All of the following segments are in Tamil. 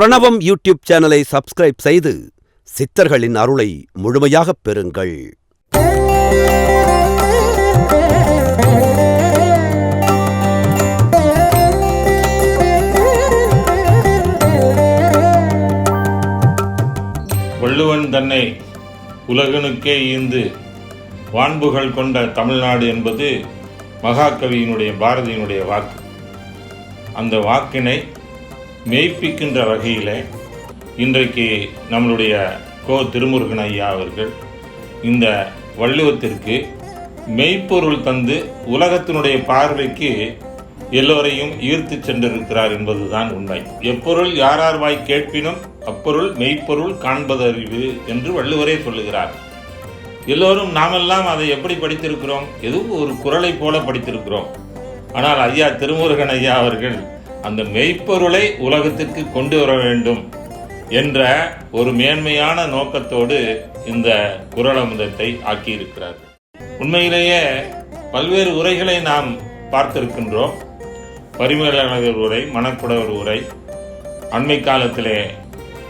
பிரணவம் யூடியூப் சேனலை சப்ஸ்கிரைப் செய்து சித்தர்களின் அருளை முழுமையாகப் பெறுங்கள். வள்ளுவன் தன்னை உலகனுக்கே ஈந்து வான்புகள் கொண்ட தமிழ்நாடு என்பது மகாகவியினுடைய பாரதியினுடைய வாக்கு. அந்த வாக்கினை மெய்ப்பிக்கின்ற வகையில் இன்றைக்கு நம்மளுடைய கோ திருமுருகன் ஐயா அவர்கள் இந்த வள்ளுவத்திற்கு மெய்ப்பொருள் தந்து உலகத்தினுடைய பார்வைக்கு எல்லோரையும் ஈர்த்து சென்றிருக்கிறார் என்பதுதான் உண்மை. எப்பொருள் யாரார் வாய் கேட்பினும் அப்பொருள் மெய்ப்பொருள் காண்பதறிவு என்று வள்ளுவரே சொல்லுகிறார். எல்லோரும் நாமெல்லாம் அதை எப்படி படித்திருக்கிறோம்? எதுவும் ஒரு குரலை போல படித்திருக்கிறோம். ஆனால் ஐயா திருமுருகன் ஐயா அவர்கள் அந்த மெய்ப்பொருளை உலகத்திற்கு கொண்டு வர வேண்டும் என்ற ஒரு மேன்மையான நோக்கத்தோடு இந்த குரலமுதத்தை ஆக்கியிருக்கிறார். உண்மையிலேயே பல்வேறு உரைகளை நாம் பார்த்திருக்கின்றோம். பரிமேலழகர் உரை மணக்குடவர் உரை அண்மை காலத்திலே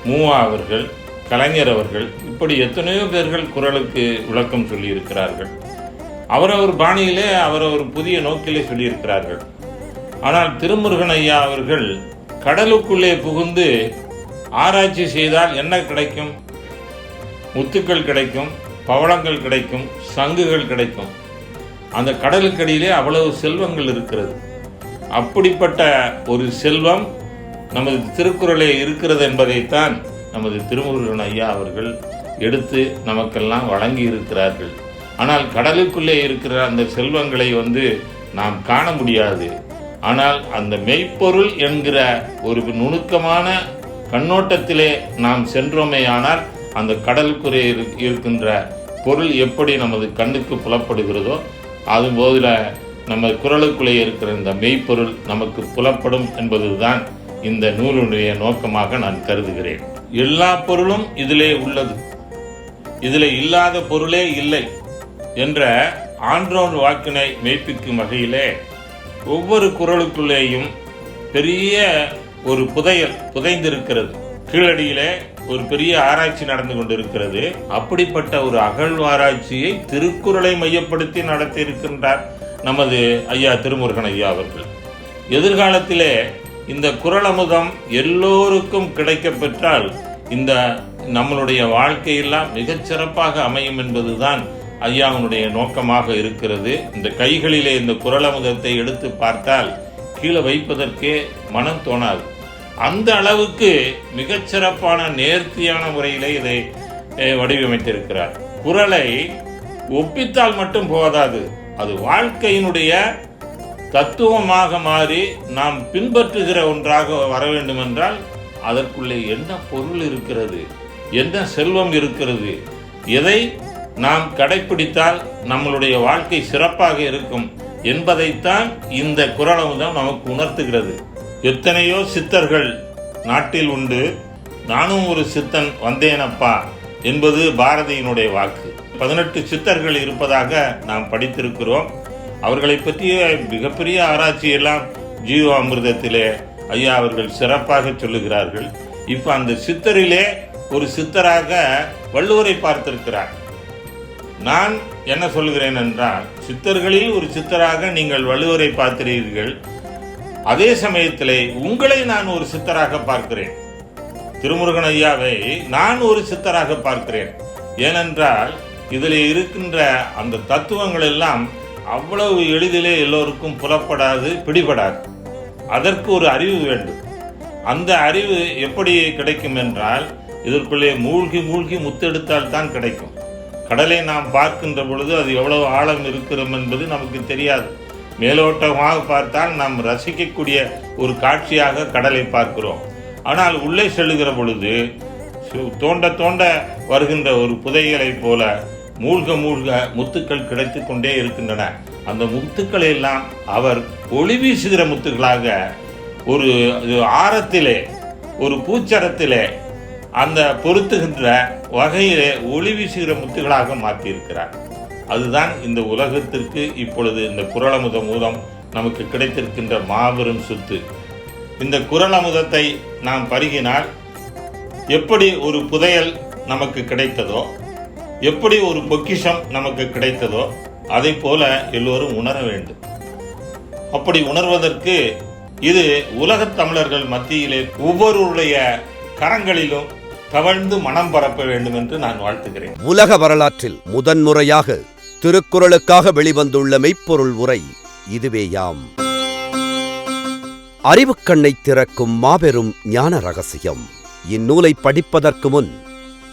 மூவா அவர்கள் கலைஞர் அவர்கள் இப்படி எத்தனையோ பேர்கள் குரலுக்கு விளக்கம் சொல்லியிருக்கிறார்கள். அவரவர் பாணியிலே அவரவர் புதிய நோக்கிலே சொல்லியிருக்கிறார்கள். ஆனால் திருமுருகன் ஐயா அவர்கள் கடலுக்குள்ளே புகுந்து ஆராய்ச்சி செய்தால் என்ன கிடைக்கும்? முத்துக்கள் கிடைக்கும் பவளங்கள் கிடைக்கும் சங்குகள் கிடைக்கும். அந்த கடலுக்கடியிலே அவ்வளவு செல்வங்கள் இருக்கிறது. அப்படிப்பட்ட ஒரு செல்வம் நமது திருக்குறளே இருக்கிறது என்பதைத்தான் நமது திருமுருகன் ஐயா அவர்கள் எடுத்து நமக்கெல்லாம் வழங்கி இருக்கிறார்கள். ஆனால் கடலுக்குள்ளே இருக்கிற அந்த செல்வங்களை வந்து நாம் காண முடியாது. ஆனால் அந்த மெய்ப்பொருள் என்கிற ஒரு நுணுக்கமான கண்ணோட்டத்திலே நாம் சென்றோமேயானால் அந்த கடலுக்குரிய இருக்கின்ற பொருள் எப்படி நமது கண்ணுக்கு புலப்படுகிறதோ அதுபோதில் நம்ம குரலுக்குள்ளே இருக்கிற இந்த மெய்ப்பொருள் நமக்கு புலப்படும் என்பதுதான் இந்த நூலுடைய நோக்கமாக நான் கருதுகிறேன். எல்லா பொருளும் இதிலே உள்ளது. இதில் இல்லாத பொருளே இல்லை என்ற ஆன்றோன் வாக்கினை மெய்ப்பிக்கும் வகையிலே ஒவ்வொரு குரலுக்குள்ளேயும் பெரிய ஒரு புதையல் புதைந்திருக்கிறது. கீழடியிலே ஒரு பெரிய ஆராய்ச்சி நடந்து கொண்டிருக்கிறது. அப்படிப்பட்ட ஒரு அகழ்வாராய்ச்சியை திருக்குறளை மையப்படுத்தி நடத்தியிருக்கின்றார் நமது ஐயா திருமுருகன் ஐயா அவர்கள். எதிர்காலத்திலே இந்த குரலமுதம் எல்லோருக்கும் கிடைக்கப் பெற்றால் இந்த நம்மளுடைய வாழ்க்கையெல்லாம் மிகச்சிறப்பாக அமையும் என்பதுதான் ஐயாவுடைய நோக்கமாக இருக்கிறது. இந்த கைகளிலே இந்த குரலமுதத்தை எடுத்து பார்த்தால் கீழே வைப்பதற்கே மனம் தோணாது. அந்த அளவுக்கு மிகச்சிறப்பான நேர்த்தியான முறையிலே இதை வடிவமைத்திருக்கிறார். குரலை ஒப்பித்தால் மட்டும் போதாது. அது வாழ்க்கையினுடைய தத்துவமாக மாறி நாம் பின்பற்றுகிற ஒன்றாக வர வேண்டுமென்றால் அதற்குள்ளே என்ன பொருள் இருக்கிறது? என்ன செல்வம் இருக்கிறது? எதை நாம் கடைப்பிடித்தால் நம்மளுடைய வாழ்க்கை சிறப்பாக இருக்கும் என்பதைத்தான் இந்த குரலமுதம் நமக்கு உணர்த்துகிறது. எத்தனையோ சித்தர்கள் நாட்டில் உண்டு நானும் ஒரு சித்தன் வந்தேனப்பா என்பது பாரதியினுடைய வாக்கு. பதினெட்டு சித்தர்கள் இருப்பதாக நாம் படித்திருக்கிறோம். அவர்களை பற்றிய மிகப்பெரிய ஆராய்ச்சியெல்லாம் ஜீவ அமிர்தத்திலே ஐயா அவர்கள் சிறப்பாக சொல்லுகிறார்கள். இப்போ அந்த சித்தரிலே ஒரு சித்தராக வள்ளுவரை பார்த்திருக்கிறார். நான் என்ன சொல்லுகிறேன் என்றால் சித்தர்களில் ஒரு சித்தராக நீங்கள் வள்ளுவரை பார்க்கிறீர்கள். அதே சமயத்திலே உங்களை நான் ஒரு சித்தராக பார்க்கிறேன். திருமுருகன் ஐயாவை நான் ஒரு சித்தராக பார்க்கிறேன். ஏனென்றால் இதில் இருக்கின்ற அந்த தத்துவங்கள் எல்லாம் அவ்வளவு எளிதிலே எல்லோருக்கும் புலப்படாது பிடிபடாது. அதற்கு ஒரு அறிவு வேண்டும். அந்த அறிவு எப்படி கிடைக்கும் என்றால் இதற்குள்ளே மூழ்கி மூழ்கி முத்தெடுத்தால் தான் கிடைக்கும். கடலை நாம் பார்க்கின்ற பொழுது அது எவ்வளவு ஆழம் இருக்கிறோம் என்பது நமக்கு தெரியாது. மேலோட்டமாக பார்த்தால் நாம் ரசிக்கக்கூடிய ஒரு காட்சியாக கடலை பார்க்கிறோம். ஆனால் உள்ளே செல்லுகிற பொழுது தோண்ட தோண்ட வருகின்ற ஒரு புதைகளைப் போல மூழ்க மூழ்க முத்துக்கள் கிடைத்து கொண்டே இருக்கின்றன. அந்த முத்துக்களை எல்லாம் அவர் ஒளி வீசுகிற முத்துக்களாக ஒரு ஆரத்திலே ஒரு பூச்சரத்திலே அந்த பொருத்துகின்ற வகையிலே ஒளி வீசுகிற முத்துகளாக மாற்றியிருக்கிறார். அதுதான் இந்த உலகத்திற்கு இப்பொழுது இந்த குரலமுதம் மூலம் நமக்கு கிடைத்திருக்கின்ற மாபெரும் சொத்து. இந்த குரலமுதத்தை நாம் பருகினால் எப்படி ஒரு புதையல் நமக்கு கிடைத்ததோ எப்படி ஒரு பொக்கிஷம் நமக்கு கிடைத்ததோ அதை போல எல்லோரும் உணர வேண்டும். அப்படி உணர்வதற்கு இது உலகத் தமிழர்கள் மத்தியிலே ஒவ்வொருவருடைய கரங்களிலும் தவழ்ந்து மனம் பரப்ப வேண்டும் என்று நான் வாழ்த்துகிறேன். உலக வரலாற்றில் முதன்முறையாக திருக்குறளுக்காக வெளிவந்துள்ள மெய்ப்பொருள் உரை இதுவேயாம் அறிவுக்கண்ணை திறக்கும் மாபெரும் ஞான ரகசியம். இந்நூலை படிப்பதற்கு முன்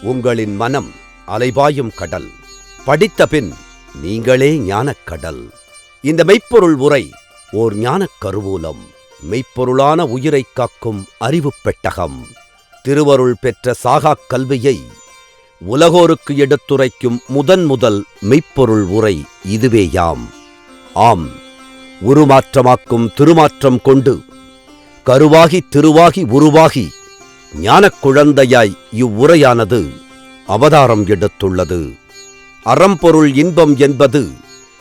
உங்களின் மனம் அலைபாயும் கடல். படித்த பின் நீங்களே ஞானக்கடல் இந்த மெய்ப்பொருள் உரை ஓர் ஞானக் கருவூலம். மெய்ப்பொருளான உயிரை காக்கும் அறிவுப் பெட்டகம். திருவருள் பெற்ற சாகாக் கல்வியை உலகோருக்கு எடுத்துரைக்கும் முதன் முதல் மெய்ப்பொருள் உரை இதுவேயாம். ஆம் உருமாற்றமாக்கும் திருமாற்றம் கொண்டு கருவாகி திருவாகி உருவாகி ஞானக் குழந்தையாய் இவ்வுரையானது அவதாரம் எடுத்துள்ளது. அறம்பொருள் இன்பம் என்பது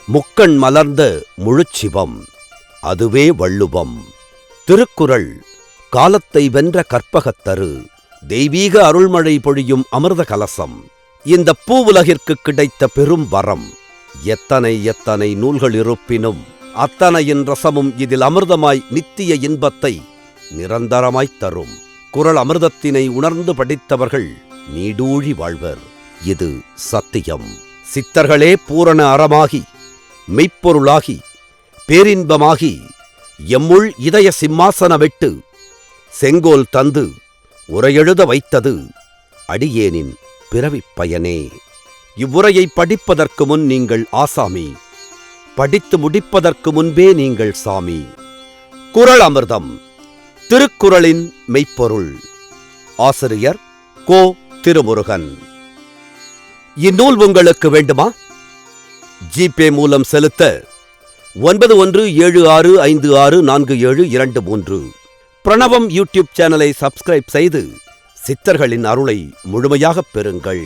முக்கண் மலர்ந்த முழுச்சிவம் அதுவே வள்ளுவம். திருக்குறள் காலத்தை வென்ற கற்பகத்தரு தெய்வீக அருள்மழை பொழியும் அமிர்த கலசம். இந்த பூவுலகிற்கு கிடைத்த பெரும் வரம். எத்தனை எத்தனை நூல்கள் இருப்பினும் அத்தனையின் ரசமும் இதில் அமிர்தமாய் நித்திய இன்பத்தை நிரந்தரமாய்த் தரும். குரல் அமிர்தத்தினை உணர்ந்து படித்தவர்கள் நீடூழி வாழ்வர். இது சத்தியம். சித்தர்களே பூரண அறமாகி மெய்ப்பொருளாகி பேரின்பமாகி எம்முள் இதய சிம்மாசன வெட்டு செங்கோல் தந்து உரையெழுத வைத்தது அடியேனின் பிறவிப் பயனே. இவ்வுரையை படிப்பதற்கு முன் நீங்கள் ஆசாமி படித்து முடிப்பதற்கு முன்பே நீங்கள் சாமி. குறள் அமிர்தம் திருக்குறளின் மெய்ப்பொருள் ஆசிரியர் கோ. திருமுருகன். இந்நூல் உங்களுக்கு வேண்டுமா? ஜிபே மூலம் செலுத்த ஒன்பது ஒன்று ஏழு ஆறு ஐந்து ஆறு நான்கு ஏழு இரண்டு மூன்று. பிரணவம் யூடியூப் சேனலை சப்ஸ்கிரைப் செய்து சித்தர்களின் அருளை முழுமையாகப் பெறுங்கள்.